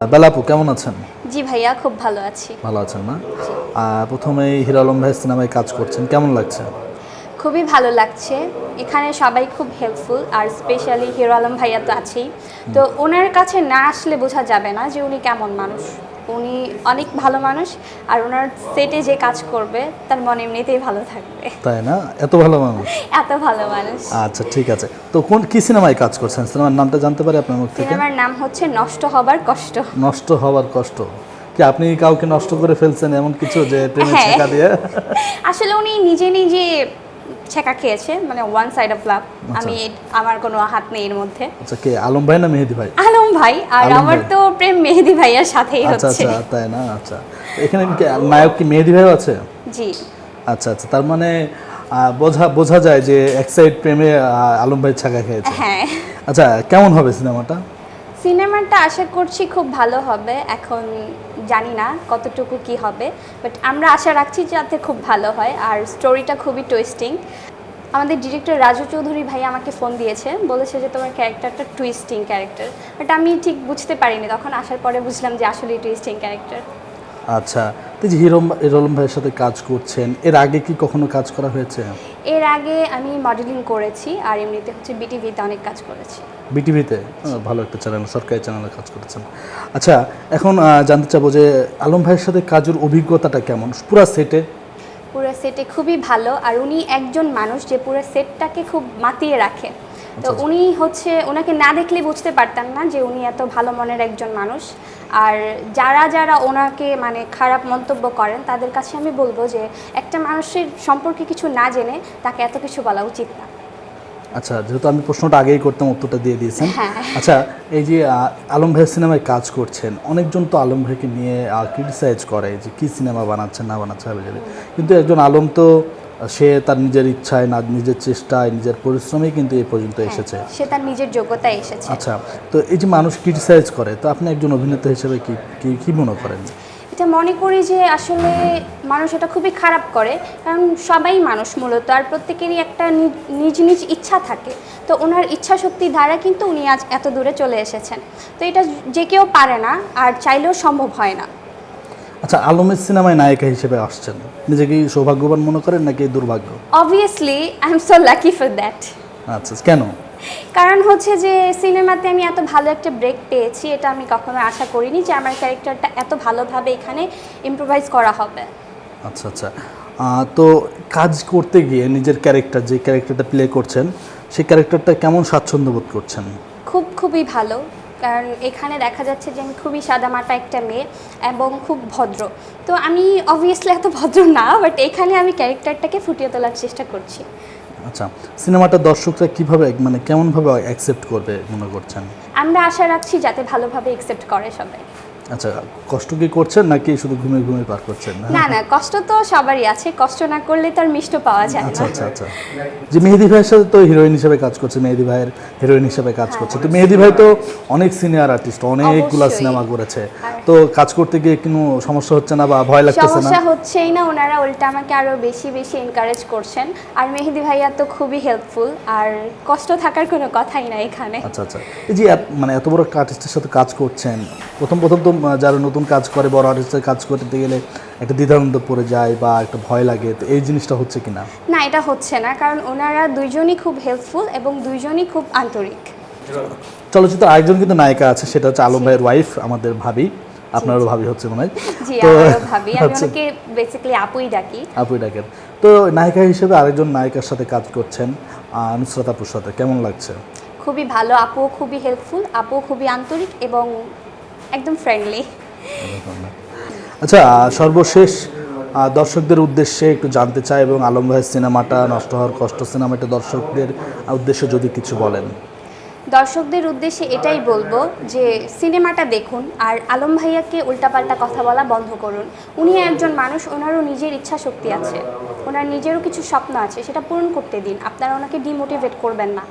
বেলাপু কেমন আছেন? জি ভাইয়া খুব ভালো আছি। ভালো আছেন না? প্রথমে প্রথমেই হিরো আলম ভাই সিনেমায় কাজ করছেন কেমন লাগছে? খুবই ভালো লাগছে। এখানে সবাই খুব হেল্পফুল আর স্পেশালি হিরো আলম ভাইয়া তো আছেই। তো ওনার কাছে না আসলে বোঝা যাবে না যে উনি কেমন মানুষ। উনি অনেক ভালো মানুষ আর ওনার সেটে যে কাজ করবে তার মনে এমনিতেই ভালো থাকবে। তাই না? এত ভালো মানুষ? এত ভালো মানুষ। আচ্ছা ঠিক আছে। তো কোন কি সিনেমায় কাজ করছেন? সিনেমার নামটা জানতে পারি আপনার মুখ থেকে? সিনেমার নাম হচ্ছে নষ্ট হবার কষ্ট। নষ্ট হওয়ার কষ্ট। কি আপনি কাউকে নষ্ট করে ফেলছেন এমন কিছু যে হ্যাঁ। ছেঁকা দিয়ে? আসলে উনি নিজে নিজে ছেঁকা খেয়েছে মানে ওয়ান সাইড অফ লাভ আমি আমার কোনো হাত নেই এর মধ্যে। আচ্ছা কে? আলম ভাই না মেহেদি ভাই? আলম ভাই আর আমার তো প্রেম মেহেদি ভাইয়ার সাথেই আচ্ছা হচ্ছে। আচ্ছা তাই না? আচ্ছা। এখানে কি নায়ক কি মেহেদি ভাইও আছে? জি। আচ্ছা আচ্ছা তার মানে বোঝা বোঝা যায় যে এক সাইড প্রেমে আলম ভাই ছাকা খেয়েছে। হ্যাঁ। আচ্ছা কেমন হবে সিনেমাটা? সিনেমাটা আশা করছি খুব ভালো হবে এখন জানি না কতটুকু কি হবে বাট আমরা আশা রাখছি যাতে খুব ভালো হয় আর স্টোরিটা খুবই টুইস্টিং আমাদের ডিরেক্টর রাজু চৌধুরী ভাই আমাকে ফোন দিয়েছে বলেছে যে তোমার ক্যারেক্টারটা টুইস্টিং ক্যারেক্টার বাট আমি ঠিক বুঝতে পারিনি তখন আসার পরে বুঝলাম যে আসলে টুইস্টিং ক্যারেক্টার আচ্ছা তো এই যে হিরো হিরো আলম ভাইয়ের সাথে কাজ করছেন এর আগে কি কখনো কাজ করা হয়েছে? এর আগে আমি মডেলিং করেছি আর এমনিতে হচ্ছে বিটিভিতে অনেক কাজ করেছি। বিটিভিতে ভালো একটা চ্যানেল সরকারি চ্যানেলে কাজ করেছেন। আচ্ছা এখন জানতে চাবো যে আলম ভাইয়ের সাথে কাজের অভিজ্ঞতাটা কেমন? পুরো সেটে পুরো সেটে খুবই ভালো আর উনি একজন মানুষ যে পুরো সেটটাকে খুব মাতিয়ে রাখে। তো আচ্ছা। উনি হচ্ছে ওনাকে না দেখলে বুঝতে পারতাম না যে উনি এত ভালো মনের একজন মানুষ। আর যারা যারা ওনাকে মানে খারাপ মন্তব্য করেন তাদের কাছে আমি বলব যে একটা মানুষের সম্পর্কে কিছু না জেনে তাকে এত কিছু বলা উচিত না। আচ্ছা যেহেতু আমি প্রশ্নটা আগেই করতাম উত্তরটা দিয়ে দিয়েছেন। হ্যাঁ। আচ্ছা এই যে আলম ভাইয়ের সিনেমায় কাজ করছেন অনেকজন তো আলম ভাইকে নিয়ে ক্রিটিসাইজ করে যে কি সিনেমা বানাচ্ছেন না বানাচ্ছেন কিন্তু একজন আলম তো সে তার নিজের ইচ্ছায় না নিজের চেষ্টায় নিজের পরিশ্রমেই কিন্তু এই পর্যন্ত এসেছে। হ্যাঁ, সে তার নিজের যোগ্যতায় এসেছে। আচ্ছা তো এই যে মানুষ ক্রিটিসাইজ করে তো আপনি একজন অভিনেতা হিসেবে কি কি কি মনে করেন? এটা মনে করি যে আসলে মানুষ এটা খুবই খারাপ করে কারণ সবাই মানুষ মূলত আর প্রত্যেকেরই একটা নিজ নিজ ইচ্ছা থাকে। তো ওনার ইচ্ছা শক্তি দ্বারা কিন্তু উনি আজ এত দূরে চলে এসেছেন। তো এটা যে কেউ পারে না আর চাইলেও সম্ভব হয় না। আচ্ছা আলমের সিনেমায় নায়িকা হিসেবে আসছেন। নিজেকে সৌভাগ্যবান মনে করেন নাকি দুর্ভাগ্য? Obviously I am so lucky for that আচ্ছা কেন? কারণ হচ্ছে যে সিনেমাতে আমি এত ভালো একটা ব্রেক পেয়েছি এটা আমি কখনো আশা করিনি যে আমার ক্যারেক্টারটা এত ভালোভাবে এখানে ইম্প্রোভাইজ করা হবে। আচ্ছা আচ্ছা। তো কাজ করতে গিয়ে নিজের ক্যারেক্টার যে ক্যারেক্টারটা প্লে করছেন সেই ক্যারেক্টারটা কেমন স্বাচ্ছন্দ্য বোধ করছেন? খুব খুবই ভালো। কারণ এখানে দেখা যাচ্ছে যে আমি খুবই সাদামাটা একটা মেয়ে এবং খুব ভদ্র। তো আমি অবভিয়াসলি এত ভদ্র না বাট এখানে আমি ক্যারেক্টারটাকে ফুটিয়ে তোলার চেষ্টা করছি। আচ্ছা সিনেমাটা দর্শকরা কীভাবে মানে কেমনভাবে অ্যাকসেপ্ট করবে মনে করছেন? আমরা আশা রাখছি যাতে ভালোভাবে অ্যাকসেপ্ট করে সবাই। আচ্ছা কষ্ট কি করছেন নাকি শুধু ঘুমিয়ে ঘুমিয়ে পার করছেন? না না কষ্ট তো সবারই আছে। কষ্ট না করলে তো আর মিষ্ট পাওয়া যায় আচ্ছা আচ্ছা আচ্ছা। যে মেহেদি ভাইয়ের সাথে তো হিরোইন হিসেবে কাজ করছে মেহেদি ভাইয়ের হিরোইন হিসেবে কাজ করছে। তো মেহেদি ভাই তো অনেক সিনিয়র আর্টিস্ট অনেকগুলা সিনেমা করেছে। তো কাজ করতে গিয়ে কোনো সমস্যা হচ্ছে না বা ভয় লাগতেছে না? সমস্যা হচ্ছেই না ওনারা উল্টা আমাকে আরও বেশি বেশি এনকারেজ করছেন। আর মেহেদি ভাইয়া তো খুবই হেল্পফুল আর কষ্ট থাকার কোনো কথাই না এখানে। আচ্ছা আচ্ছা। এই যে মানে এত বড় আর্টিস্টের সাথে কাজ করছেন প্রথম প্রথম তো যারা নতুন কাজ করে বড় আর্টিস্টের কাজ করতে গেলে একটা দ্বিধানন্দ পড়ে যায় বা একটা ভয় লাগে। তো এই জিনিসটা হচ্ছে কিনা? না এটা হচ্ছে না কারণ ওনারা দুইজনই খুব হেল্পফুল এবং দুইজনই খুব আন্তরিক। চলচ্চিত্র আরেকজন কিন্তু নায়িকা আছে সেটা হচ্ছে আলম ভাইয়ের ওয়াইফ আমাদের ভাবি। আপনারও ভাবি হচ্ছে মনে হয়। তো ভাবি। আমি আচ্ছা, ওনাকে বেসিক্যালি আপুই ডাকি। আপুই ডাকেন। তো নায়িকা হিসেবে আরেকজন নায়িকার সাথে কাজ করছেন নুসরাত আপুর সাথে। কেমন লাগছে? খুবই ভালো আপুও খুবই হেল্পফুল আপুও খুবই আন্তরিক এবং একদম ফ্রেন্ডলি আচ্ছা সর্বশেষ দর্শকদের উদ্দেশ্যে একটু জানতে চাই এবং আলম ভাইয়ের সিনেমাটা নষ্ট হওয়ার কষ্ট সিনেমাটা দর্শকদের উদ্দেশ্যে যদি কিছু বলেন। দর্শকদের উদ্দেশ্যে এটাই বলব যে সিনেমাটা দেখুন আর আলম ভাইয়াকে উল্টাপাল্টা কথা বলা বন্ধ করুন। উনি একজন মানুষ ওনারও নিজের ইচ্ছা শক্তি আছে। ওনার নিজেরও কিছু স্বপ্ন আছে সেটা পূরণ করতে দিন। আপনারা ওনাকে ডিমোটিভেট করবেন না।